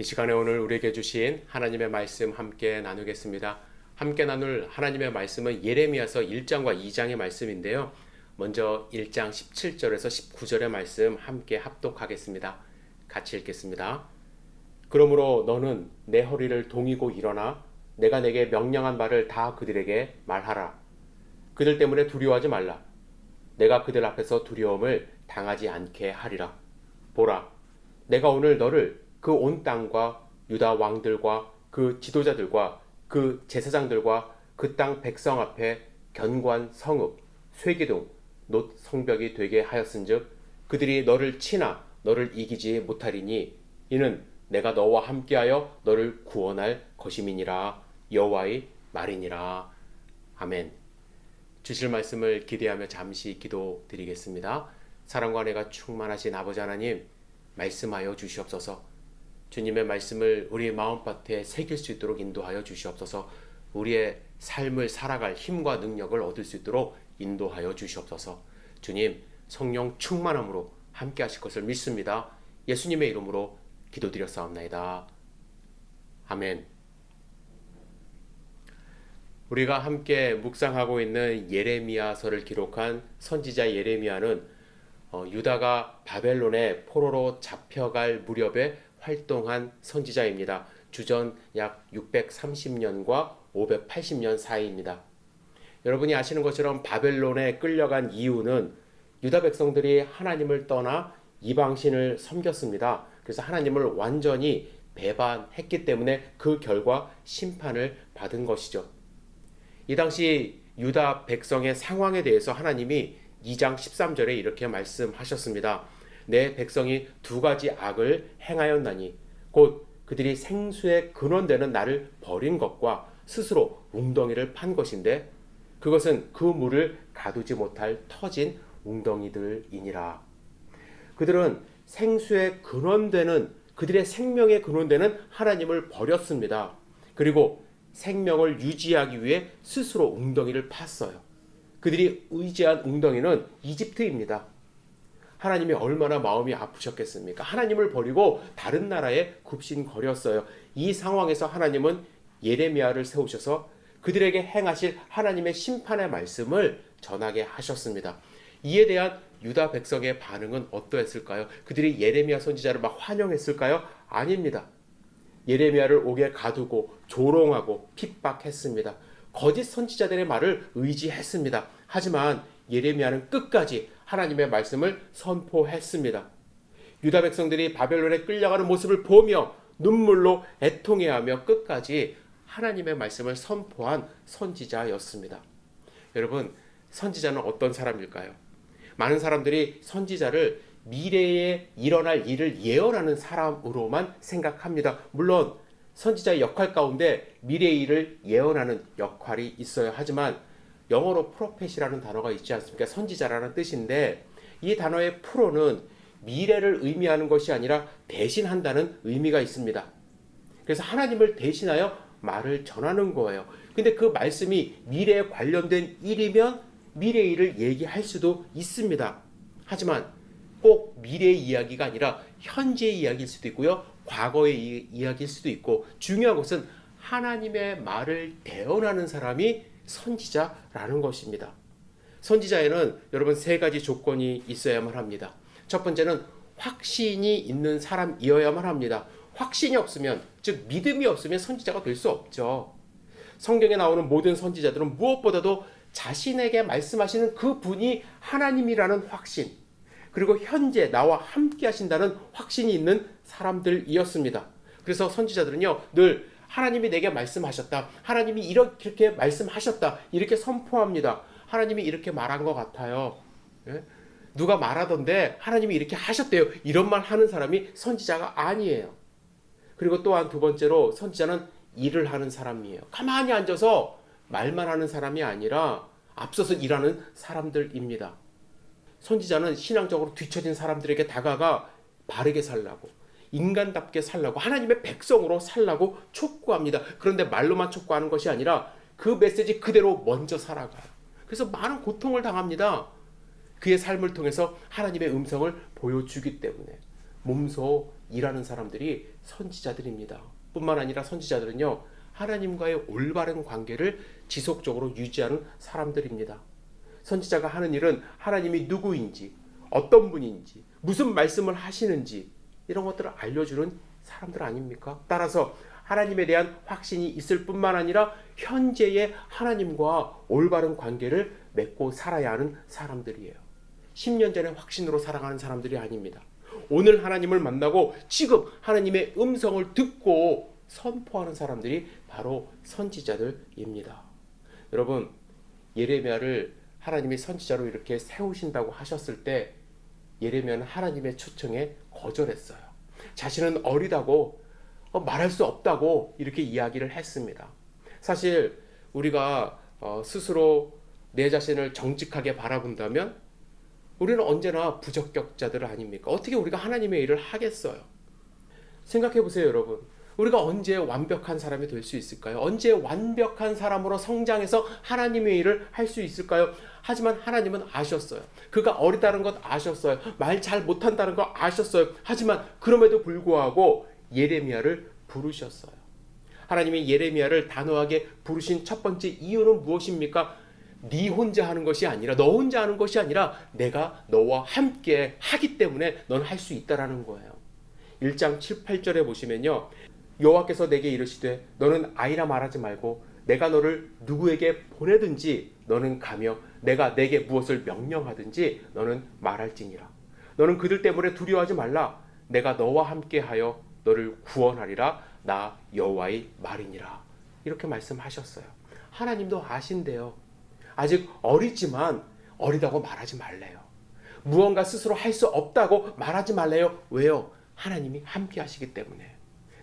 이 시간에 오늘 우리에게 주신 하나님의 말씀 함께 나누겠습니다. 함께 나눌 하나님의 말씀은 예레미야서 1장과 2장의 말씀인데요. 먼저 1장 17절에서 19절의 말씀 함께 합독하겠습니다. 같이 읽겠습니다. 그러므로 너는 내 허리를 동이고 일어나 내가 내게 명령한 말을 다 그들에게 말하라. 그들 때문에 두려워하지 말라. 내가 그들 앞에서 두려움을 당하지 않게 하리라. 보라, 내가 오늘 너를 그 온 땅과 유다 왕들과 그 지도자들과 그 제사장들과 그 땅 백성 앞에 견고한 성읍, 쇠기둥, 놋 성벽이 되게 하였은즉 그들이 너를 치나 너를 이기지 못하리니 이는 내가 너와 함께하여 너를 구원할 것임이니라 여호와의 말이니라 아멘. 주실 말씀을 기대하며 잠시 기도 드리겠습니다. 사랑과 내가 충만하신 아버지 하나님 말씀하여 주시옵소서. 주님의 말씀을 우리의 마음밭에 새길 수 있도록 인도하여 주시옵소서. 우리의 삶을 살아갈 힘과 능력을 얻을 수 있도록 인도하여 주시옵소서. 주님 성령 충만함으로 함께 하실 것을 믿습니다. 예수님의 이름으로 기도드렸사옵나이다. 아멘. 우리가 함께 묵상하고 있는 예레미야서를 기록한 선지자 예레미야는 어, 유다가 바벨론의 포로로 잡혀갈 무렵에 활동한 선지자입니다. 주전 약 630년과 580년 사이입니다. 여러분이 아시는 것처럼 바벨론에 끌려간 이유는 유다 백성들이 하나님을 떠나 이방신을 섬겼습니다. 그래서 하나님을 완전히 배반했기 때문에 그 결과 심판을 받은 것이죠. 이 당시 유다 백성의 상황에 대해서 하나님이 2장 13절에 이렇게 말씀하셨습니다. 내 백성이 두 가지 악을 행하였나니 곧 그들이 생수의 근원되는 나를 버린 것과 스스로 웅덩이를 판 것인데 그것은 그 물을 가두지 못할 터진 웅덩이들이니라. 그들은 생수의 근원되는 그들의 생명의 근원되는 하나님을 버렸습니다. 그리고 생명을 유지하기 위해 스스로 웅덩이를 팠어요. 그들이 의지한 웅덩이는 이집트입니다. 하나님이 얼마나 마음이 아프셨겠습니까? 하나님을 버리고 다른 나라에 굽신거렸어요. 이 상황에서 하나님은 예레미야를 세우셔서 그들에게 행하실 하나님의 심판의 말씀을 전하게 하셨습니다. 이에 대한 유다 백성의 반응은 어떠했을까요? 그들이 예레미야 선지자를 막 환영했을까요? 아닙니다. 예레미야를 옥에 가두고 조롱하고 핍박했습니다. 거짓 선지자들의 말을 의지했습니다. 하지만 예레미야는 끝까지 하나님의 말씀을 선포했습니다. 유다 백성들이 바벨론에 끌려가는 모습을 보며 눈물로 애통해하며 끝까지 하나님의 말씀을 선포한 선지자였습니다. 여러분, 선지자는 어떤 사람일까요? 많은 사람들이 선지자를 미래에 일어날 일을 예언하는 사람으로만 생각합니다. 물론 선지자의 역할 가운데 미래의 일을 예언하는 역할이 있어요. 하지만 영어로 프로페시라는 단어가 있지 않습니까? 선지자라는 뜻인데 이 단어의 프로는 미래를 의미하는 것이 아니라 대신한다는 의미가 있습니다. 그래서 하나님을 대신하여 말을 전하는 거예요. 근데 그 말씀이 미래에 관련된 일이면 미래의 일을 얘기할 수도 있습니다. 하지만 꼭 미래의 이야기가 아니라 현재의 이야기일 수도 있고요. 과거의 이야기일 수도 있고 중요한 것은 하나님의 말을 대언하는 사람이 선지자라는 것입니다. 선지자에는 여러분 세 가지 조건이 있어야만 합니다. 첫 번째는 확신이 있는 사람이어야만 합니다. 확신이 없으면 즉 믿음이 없으면 선지자가 될 수 없죠. 성경에 나오는 모든 선지자들은 무엇보다도 자신에게 말씀하시는 그 분이 하나님이라는 확신, 그리고 현재 나와 함께 하신다는 확신이 있는 사람들이었습니다. 그래서 선지자들은요, 늘 하나님이 내게 말씀하셨다. 하나님이 이렇게 말씀하셨다. 이렇게 선포합니다. 하나님이 이렇게 말한 것 같아요. 예? 누가 말하던데 하나님이 이렇게 하셨대요. 이런 말 하는 사람이 선지자가 아니에요. 그리고 또한 두 번째로 선지자는 일을 하는 사람이에요. 가만히 앉아서 말만 하는 사람이 아니라 앞서서 일하는 사람들입니다. 선지자는 신앙적으로 뒤처진 사람들에게 다가가 바르게 살라고 인간답게 살라고 하나님의 백성으로 살라고 촉구합니다. 그런데 말로만 촉구하는 것이 아니라 그 메시지 그대로 먼저 살아가요. 그래서 많은 고통을 당합니다. 그의 삶을 통해서 하나님의 음성을 보여주기 때문에 몸소 일하는 사람들이 선지자들입니다. 뿐만 아니라 선지자들은요, 하나님과의 올바른 관계를 지속적으로 유지하는 사람들입니다. 선지자가 하는 일은 하나님이 누구인지, 어떤 분인지, 무슨 말씀을 하시는지, 이런 것들을 알려주는 사람들 아닙니까? 따라서 하나님에 대한 확신이 있을 뿐만 아니라 현재의 하나님과 올바른 관계를 맺고 살아야 하는 사람들이에요. 10년 전에 확신으로 살아가는 사람들이 아닙니다. 오늘 하나님을 만나고 지금 하나님의 음성을 듣고 선포하는 사람들이 바로 선지자들입니다. 여러분, 예레미야를 하나님이 선지자로 이렇게 세우신다고 하셨을 때 예레미야는 하나님의 초청에 거절했어요. 자신은 어리다고 어, 말할 수 없다고 이렇게 이야기를 했습니다. 사실 우리가 어, 스스로 내 자신을 정직하게 바라본다면 우리는 언제나 부적격자들 아닙니까? 어떻게 우리가 하나님의 일을 하겠어요? 생각해 보세요, 여러분. 우리가 언제 완벽한 사람이 될 수 있을까요? 언제 완벽한 사람으로 성장해서 하나님의 일을 할 수 있을까요? 하지만 하나님은 아셨어요. 그가 어리다는 것 아셨어요. 말 잘 못한다는 거 아셨어요. 하지만 그럼에도 불구하고 예레미야를 부르셨어요. 하나님이 예레미야를 단호하게 부르신 첫 번째 이유는 무엇입니까? 네 혼자 하는 것이 아니라 너 혼자 하는 것이 아니라 내가 너와 함께 하기 때문에 넌 할 수 있다라는 거예요. 1장 7, 8절에 보시면요. 여호와께서 내게 이르시되 너는 아이라 말하지 말고 내가 너를 누구에게 보내든지 너는 가며 내가 내게 무엇을 명령하든지 너는 말할지니라. 너는 그들 때문에 두려워하지 말라. 내가 너와 함께하여 너를 구원하리라. 나 여호와의 말이니라. 이렇게 말씀하셨어요. 하나님도 아신대요. 아직 어리지만 어리다고 말하지 말래요. 무언가 스스로 할 수 없다고 말하지 말래요. 왜요? 하나님이 함께 하시기 때문에.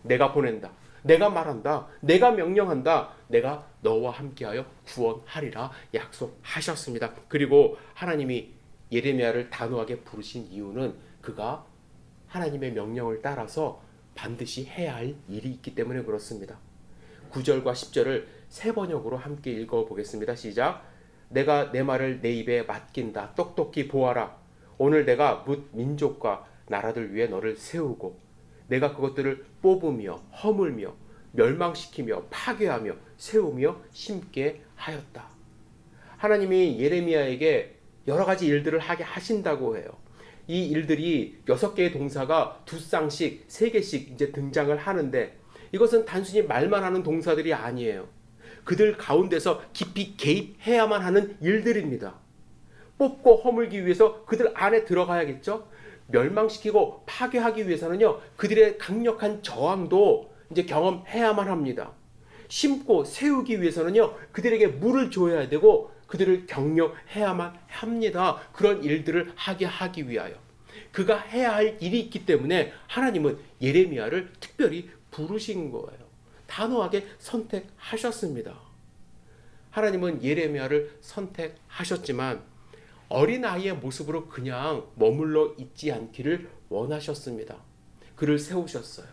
내가 보낸다. 내가 말한다. 내가 명령한다. 내가 너와 함께하여 구원하리라 약속하셨습니다. 그리고 하나님이 예레미야를 단호하게 부르신 이유는 그가 하나님의 명령을 따라서 반드시 해야 할 일이 있기 때문에 그렇습니다. 9절과 10절을 세 번역으로 함께 읽어 보겠습니다. 시작. 내가 내 말을 내 입에 맡긴다. 똑똑히 보아라. 오늘 내가 뭇 민족과 나라들 위해 너를 세우고 내가 그것들을 뽑으며 허물며 멸망시키며 파괴하며 세우며 심게 하였다. 하나님이 예레미야에게 여러 가지 일들을 하게 하신다고 해요. 이 일들이 여섯 개의 동사가 두 쌍씩, 세 개씩 이제 등장을 하는데 이것은 단순히 말만 하는 동사들이 아니에요. 그들 가운데서 깊이 개입해야만 하는 일들입니다. 뽑고 허물기 위해서 그들 안에 들어가야겠죠? 멸망시키고 파괴하기 위해서는요, 그들의 강력한 저항도 이제 경험해야만 합니다. 심고 세우기 위해서는요, 그들에게 물을 줘야 되고, 그들을 격려해야만 합니다. 그런 일들을 하게 하기 위하여. 그가 해야 할 일이 있기 때문에 하나님은 예레미야를 특별히 부르신 거예요. 단호하게 선택하셨습니다. 하나님은 예레미야를 선택하셨지만 어린아이의 모습으로 그냥 머물러 있지 않기를 원하셨습니다. 그를 세우셨어요.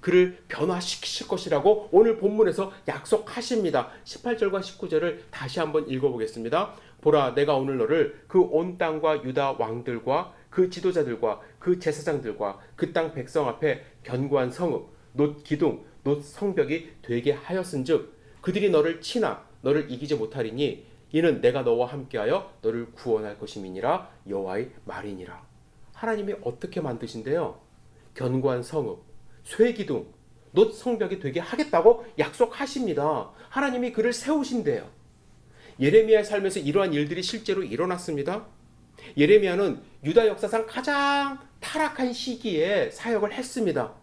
그를 변화시키실 것이라고 오늘 본문에서 약속하십니다. 18절과 19절을 다시 한번 읽어보겠습니다. 보라, 내가 오늘 너를 그 온 땅과 유다 왕들과 그 지도자들과 그 제사장들과 그 땅 백성 앞에 견고한 성읍, 놋 기둥, 놋 성벽이 되게 하였은즉 그들이 너를 치나 너를 이기지 못하리니 이는 내가 너와 함께하여 너를 구원할 것임이니라 여호와의 말이니라. 하나님이 어떻게 만드신대요? 견고한 성읍, 쇠기둥, 놋 성벽이 되게 하겠다고 약속하십니다. 하나님이 그를 세우신대요. 예레미야의 삶에서 이러한 일들이 실제로 일어났습니다. 예레미야는 유다 역사상 가장 타락한 시기에 사역을 했습니다.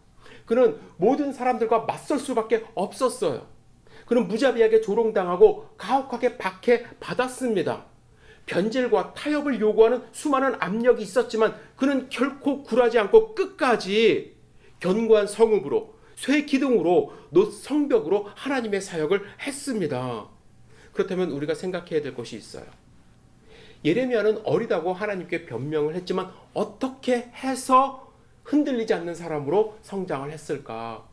그는 모든 사람들과 맞설 수밖에 없었어요. 그는 무자비하게 조롱당하고 가혹하게 박해받았습니다. 변질과 타협을 요구하는 수많은 압력이 있었지만 그는 결코 굴하지 않고 끝까지 견고한 성읍으로 쇠 기둥으로 노 성벽으로 하나님의 사역을 했습니다. 그렇다면 우리가 생각해야 될 것이 있어요. 예레미야는 어리다고 하나님께 변명을 했지만 어떻게 해서 흔들리지 않는 사람으로 성장을 했을까?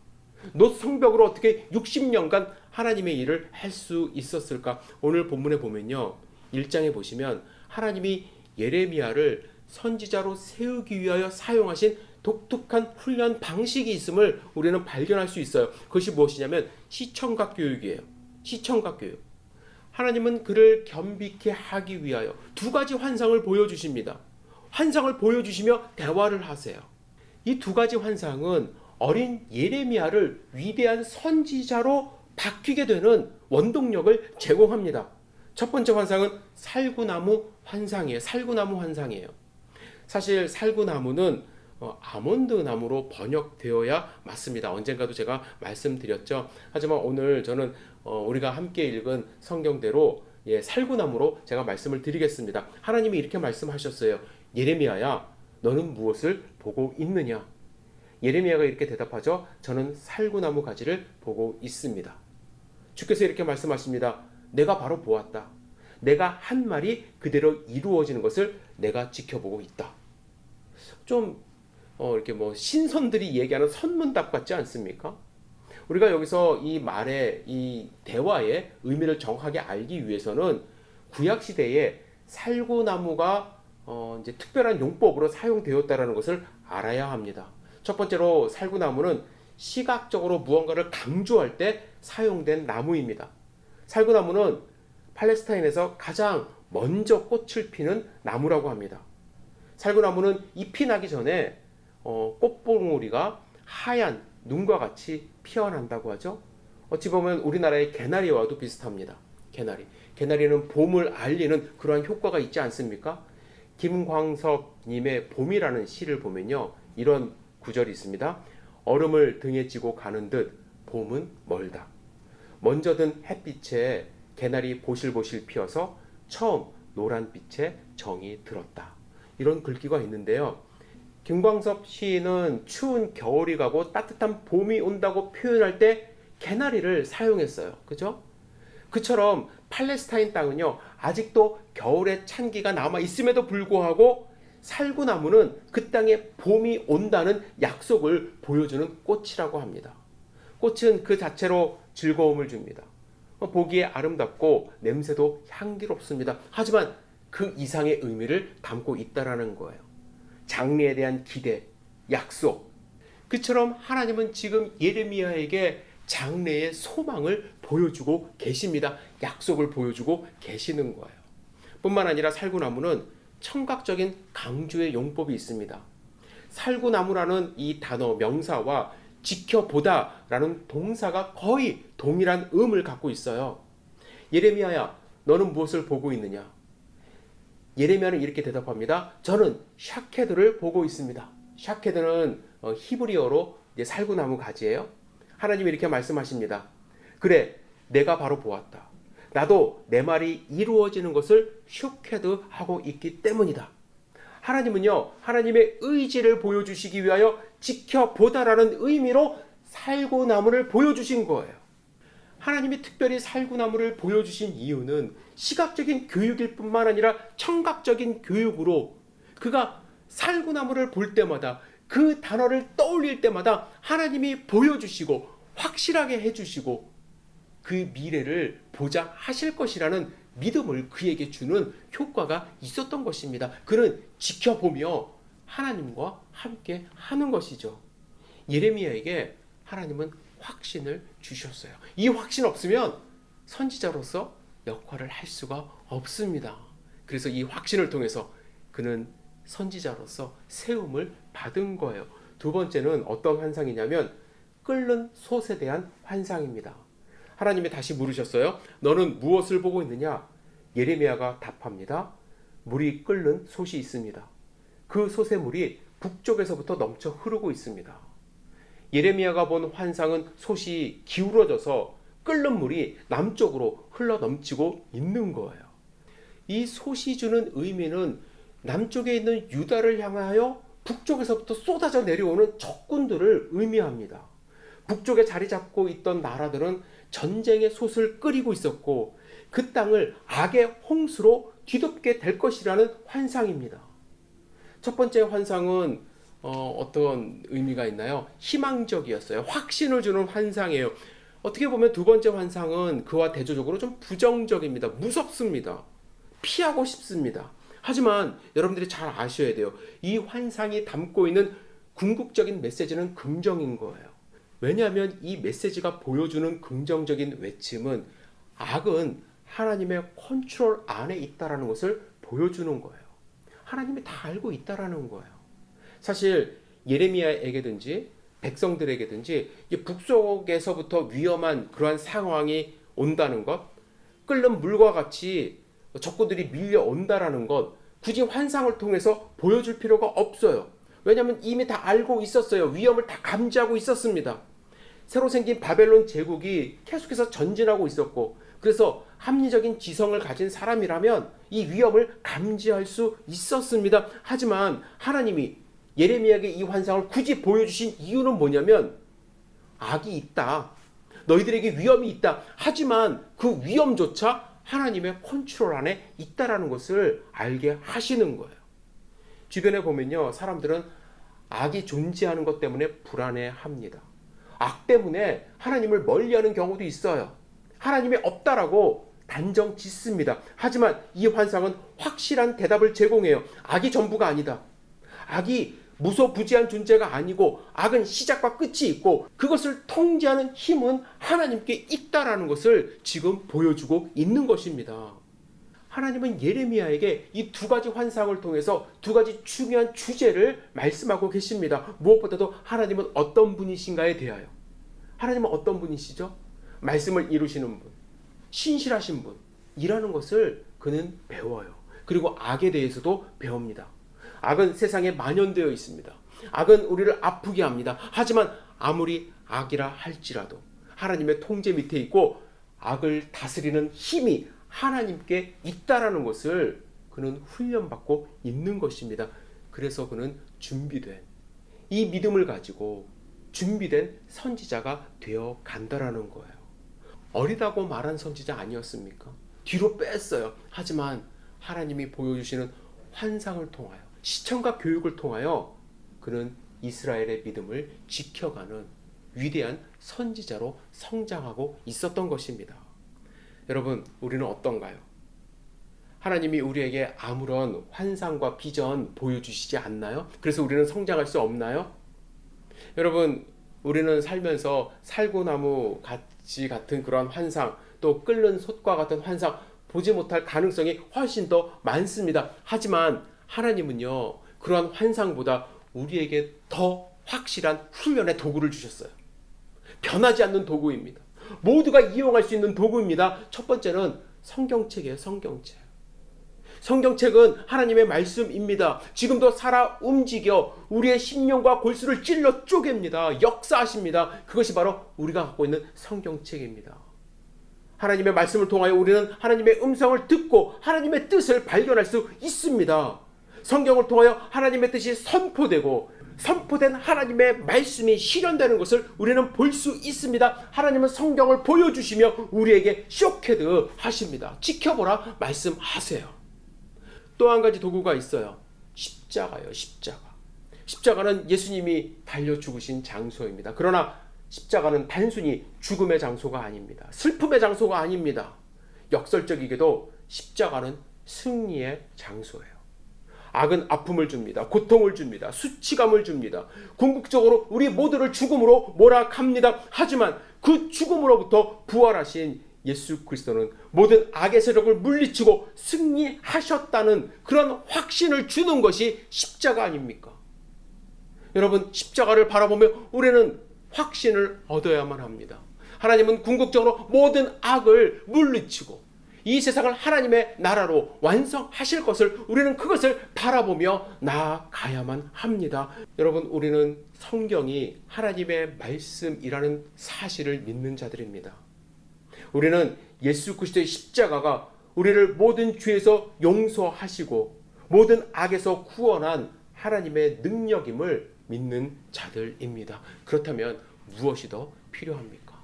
노 성벽으로 어떻게 60년간 하나님의 일을 할 수 있었을까? 오늘 본문에 보면요. 1장에 보시면 하나님이 예레미야를 선지자로 세우기 위하여 사용하신 독특한 훈련 방식이 있음을 우리는 발견할 수 있어요. 그것이 무엇이냐면 시청각 교육이에요. 시청각 교육. 하나님은 그를 겸비케 하기 위하여 두 가지 환상을 보여주십니다. 환상을 보여주시며 대화를 하세요. 이 두 가지 환상은 어린 예레미야를 위대한 선지자로 바뀌게 되는 원동력을 제공합니다. 첫 번째 환상은 살구나무 환상이에요. 살구나무 환상이에요. 사실 살구나무는 어, 아몬드 나무로 번역되어야 맞습니다. 언젠가도 제가 말씀드렸죠. 하지만 오늘 저는 어, 우리가 함께 읽은 성경대로 예, 살구나무로 제가 말씀을 드리겠습니다. 하나님이 이렇게 말씀하셨어요. 예레미야야, 너는 무엇을 보고 있느냐? 예레미야가 이렇게 대답하죠. 저는 살구나무 가지를 보고 있습니다. 주께서 이렇게 말씀하십니다. 내가 바로 보았다. 내가 한 말이 그대로 이루어지는 것을 내가 지켜보고 있다. 좀 어, 이렇게 뭐 신선들이 얘기하는 선문답 같지 않습니까? 우리가 여기서 이 말의 이 대화의 의미를 정확하게 알기 위해서는 구약 시대에 살구나무가 어, 이제 특별한 용법으로 사용되었다라는 것을 알아야 합니다. 첫 번째로 살구나무는 시각적으로 무언가를 강조할 때 사용된 나무입니다. 살구나무는 팔레스타인에서 가장 먼저 꽃을 피는 나무라고 합니다. 살구나무는 잎이 나기 전에 어, 꽃봉오리가 하얀 눈과 같이 피어난다고 하죠. 어찌 보면 우리나라의 개나리와도 비슷합니다. 개나리. 개나리는 봄을 알리는 그러한 효과가 있지 않습니까? 김광석님의 봄이라는 시를 보면요. 이런 구절이 있습니다. 얼음을 등에 지고 가는 듯 봄은 멀다. 먼저 든 햇빛에 개나리 보실보실 피어서 처음 노란빛에 정이 들었다. 이런 글귀가 있는데요. 김광섭 시인은 추운 겨울이 가고 따뜻한 봄이 온다고 표현할 때 개나리를 사용했어요. 그죠? 그처럼 팔레스타인 땅은요, 아직도 겨울의 찬기가 남아 있음에도 불구하고 살구 나무는 그 땅에 봄이 온다는 약속을 보여주는 꽃이라고 합니다. 꽃은 그 자체로 즐거움을 줍니다. 보기에 아름답고 냄새도 향기롭습니다. 하지만 그 이상의 의미를 담고 있다라는 거예요. 장래에 대한 기대, 약속. 그처럼 하나님은 지금 예레미야에게 장래의 소망을 보여주고 계십니다. 약속을 보여주고 계시는 거예요. 뿐만 아니라 살구나무는 청각적인 강조의 용법이 있습니다. 살구나무라는 이 단어 명사와 지켜보다라는 동사가 거의 동일한 음을 갖고 있어요. 예레미야야, 너는 무엇을 보고 있느냐? 예레미야는 이렇게 대답합니다. 저는 샤케드를 보고 있습니다. 샤케드는 어, 히브리어로 살구나무 가지예요. 하나님이 이렇게 말씀하십니다. 그래, 내가 바로 보았다. 나도 내 말이 이루어지는 것을 슈케드 하고 있기 때문이다. 하나님은요, 하나님의 의지를 보여주시기 위하여 지켜보다라는 의미로 살구나무를 보여주신 거예요. 하나님이 특별히 살구나무를 보여주신 이유는 시각적인 교육일 뿐만 아니라 청각적인 교육으로 그가 살구나무를 볼 때마다 그 단어를 떠올릴 때마다 하나님이 보여주시고 확실하게 해주시고 그 미래를 보장하실 것이라는 믿음을 그에게 주는 효과가 있었던 것입니다. 그는 지켜보며 하나님과 함께 하는 것이죠. 예레미야에게 하나님은 확신을 주셨어요. 이 확신 없으면 선지자로서 역할을 할 수가 없습니다. 그래서 이 확신을 통해서 그는 선지자로서 세움을 받은 거예요. 두 번째는 어떤 환상이냐면 끓는 솥에 대한 환상입니다. 하나님이 다시 물으셨어요. 너는 무엇을 보고 있느냐? 예레미야가 답합니다. 물이 끓는 솥이 있습니다. 그 솥의 물이 북쪽에서부터 넘쳐 흐르고 있습니다. 예레미야가 본 환상은 솥이 기울어져서 끓는 물이 남쪽으로 흘러 넘치고 있는 거예요. 이 솥이 주는 의미는 남쪽에 있는 유다를 향하여 북쪽에서부터 쏟아져 내려오는 적군들을 의미합니다. 북쪽에 자리 잡고 있던 나라들은 전쟁의 솥을 끓이고 있었고 그 땅을 악의 홍수로 뒤덮게 될 것이라는 환상입니다. 첫 번째 환상은 어, 떤 의미가 있나요? 희망적이었어요. 확신을 주는 환상이에요. 어떻게 보면 두 번째 환상은 그와 대조적으로 좀 부정적입니다. 무섭습니다. 피하고 싶습니다. 하지만 여러분들이 잘 아셔야 돼요. 이 환상이 담고 있는 궁극적인 메시지는 긍정인 거예요. 왜냐하면 이 메시지가 보여주는 긍정적인 외침은 악은 하나님의 컨트롤 안에 있다라는 것을 보여주는 거예요. 하나님이 다 알고 있다라는 거예요. 사실 예레미야에게든지 백성들에게든지 북속에서부터 위험한 그러한 상황이 온다는 것, 끓는 물과 같이 적군들이 밀려온다라는 것, 굳이 환상을 통해서 보여줄 필요가 없어요. 왜냐하면 이미 다 알고 있었어요. 위험을 다 감지하고 있었습니다. 새로 생긴 바벨론 제국이 계속해서 전진하고 있었고, 그래서 합리적인 지성을 가진 사람이라면 이 위험을 감지할 수 있었습니다. 하지만 하나님이 예레미야에게 이 환상을 굳이 보여주신 이유는 뭐냐면 악이 있다. 너희들에게 위험이 있다. 하지만 그 위험조차 하나님의 컨트롤 안에 있다라는 것을 알게 하시는 거예요. 주변에 보면요. 사람들은 악이 존재하는 것 때문에 불안해합니다. 악 때문에 하나님을 멀리하는 경우도 있어요. 하나님이 없다라고 단정 짓습니다. 하지만 이 환상은 확실한 대답을 제공해요. 악이 전부가 아니다. 악이 무소부지한 존재가 아니고 악은 시작과 끝이 있고 그것을 통제하는 힘은 하나님께 있다라는 것을 지금 보여주고 있는 것입니다. 하나님은 예레미야에게 이 두 가지 환상을 통해서 두 가지 중요한 주제를 말씀하고 계십니다. 무엇보다도 하나님은 어떤 분이신가에 대하여. 하나님은 어떤 분이시죠? 말씀을 이루시는 분, 신실하신 분, 이라는 것을 그는 배워요. 그리고 악에 대해서도 배웁니다. 악은 세상에 만연되어 있습니다. 악은 우리를 아프게 합니다. 하지만 아무리 악이라 할지라도 하나님의 통제 밑에 있고 악을 다스리는 힘이 하나님께 있다라는 것을 그는 훈련받고 있는 것입니다. 그래서 그는 준비된 이 믿음을 가지고 준비된 선지자가 되어 간다라는 거예요. 어리다고 말한 선지자 아니었습니까? 뒤로 뺐어요. 하지만 하나님이 보여주시는 환상을 통하여 시청과 교육을 통하여 그는 이스라엘의 믿음을 지켜가는 위대한 선지자로 성장하고 있었던 것입니다. 여러분, 우리는 어떤가요? 하나님이 우리에게 아무런 환상과 비전 보여주시지 않나요? 그래서 우리는 성장할 수 없나요? 여러분, 우리는 살면서 살구나무 같이 같은 그런 환상, 또 끓는 솥과 같은 환상 보지 못할 가능성이 훨씬 더 많습니다. 하지만 하나님은요, 그러한 환상보다 우리에게 더 확실한 훈련의 도구를 주셨어요. 변하지 않는 도구입니다. 모두가 이용할 수 있는 도구입니다. 첫 번째는 성경책이에요, 성경책. 성경책은 하나님의 말씀입니다. 지금도 살아 움직여 우리의 심령과 골수를 찔러 쪼갭니다. 역사하십니다. 그것이 바로 우리가 갖고 있는 성경책입니다. 하나님의 말씀을 통하여 우리는 하나님의 음성을 듣고 하나님의 뜻을 발견할 수 있습니다. 성경을 통하여 하나님의 뜻이 선포되고 선포된 하나님의 말씀이 실현되는 것을 우리는 볼 수 있습니다. 하나님은 성경을 보여주시며 우리에게 쇼케드 하십니다. 지켜보라 말씀하세요. 또 한 가지 도구가 있어요. 십자가요, 십자가. 십자가는 예수님이 달려 죽으신 장소입니다. 그러나 십자가는 단순히 죽음의 장소가 아닙니다. 슬픔의 장소가 아닙니다. 역설적이게도 십자가는 승리의 장소예요. 악은 아픔을 줍니다. 고통을 줍니다. 수치감을 줍니다. 궁극적으로 우리 모두를 죽음으로 몰아갑니다. 하지만 그 죽음으로부터 부활하신 예수 그리스도는 모든 악의 세력을 물리치고 승리하셨다는 그런 확신을 주는 것이 십자가 아닙니까? 여러분, 십자가를 바라보며 우리는 확신을 얻어야만 합니다. 하나님은 궁극적으로 모든 악을 물리치고 이 세상을 하나님의 나라로 완성하실 것을 우리는 그것을 바라보며 나아가야만 합니다. 여러분, 우리는 성경이 하나님의 말씀이라는 사실을 믿는 자들입니다. 우리는 예수 그리스도의 십자가가 우리를 모든 죄에서 용서하시고 모든 악에서 구원한 하나님의 능력임을 믿는 자들입니다. 그렇다면 무엇이 더 필요합니까?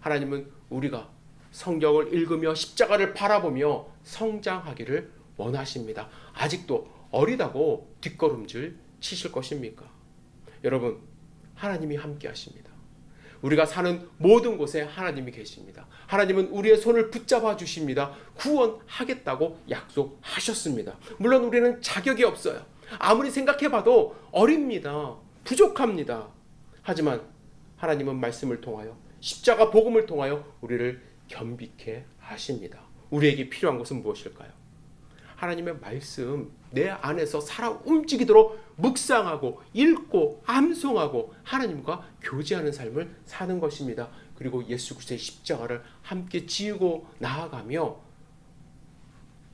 하나님은 우리가 성경을 읽으며 십자가를 바라보며 성장하기를 원하십니다. 아직도 어리다고 뒷걸음질 치실 것입니까? 여러분, 하나님이 함께 하십니다. 우리가 사는 모든 곳에 하나님이 계십니다. 하나님은 우리의 손을 붙잡아 주십니다. 구원하겠다고 약속하셨습니다. 물론 우리는 자격이 없어요. 아무리 생각해봐도 어립니다. 부족합니다. 하지만 하나님은 말씀을 통하여 십자가 복음을 통하여 우리를 겸비케 하십니다. 우리에게 필요한 것은 무엇일까요? 하나님의 말씀 내 안에서 살아 움직이도록 묵상하고 읽고 암송하고 하나님과 교제하는 삶을 사는 것입니다. 그리고 예수 그리스도의 십자가를 함께 지우고 나아가며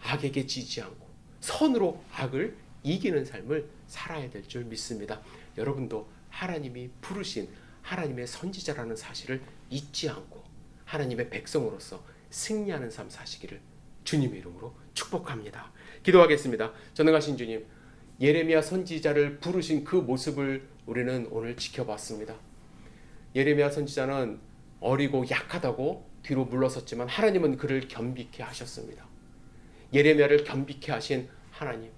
악에게 지지 않고 선으로 악을 이기는 삶을 살아야 될 줄 믿습니다. 여러분도 하나님이 부르신 하나님의 선지자라는 사실을 잊지 않고 하나님의 백성으로서 승리하는 삶 사시기를 주님의 이름으로 축복합니다. 기도하겠습니다. 전능하신 주님, 예레미야 선지자를 부르신 그 모습을 우리는 오늘 지켜봤습니다. 예레미야 선지자는 어리고 약하다고 뒤로 물러섰지만 하나님은 그를 겸비케 하셨습니다. 예레미야를 겸비케 하신 하나님,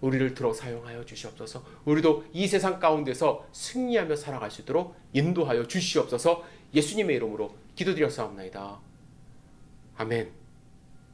우리를 들어 사용하여 주시옵소서. 우리도 이 세상 가운데서 승리하며 살아갈 수 있도록 인도하여 주시옵소서. 예수님의 이름으로 기도드렸사옵나이다. 아멘.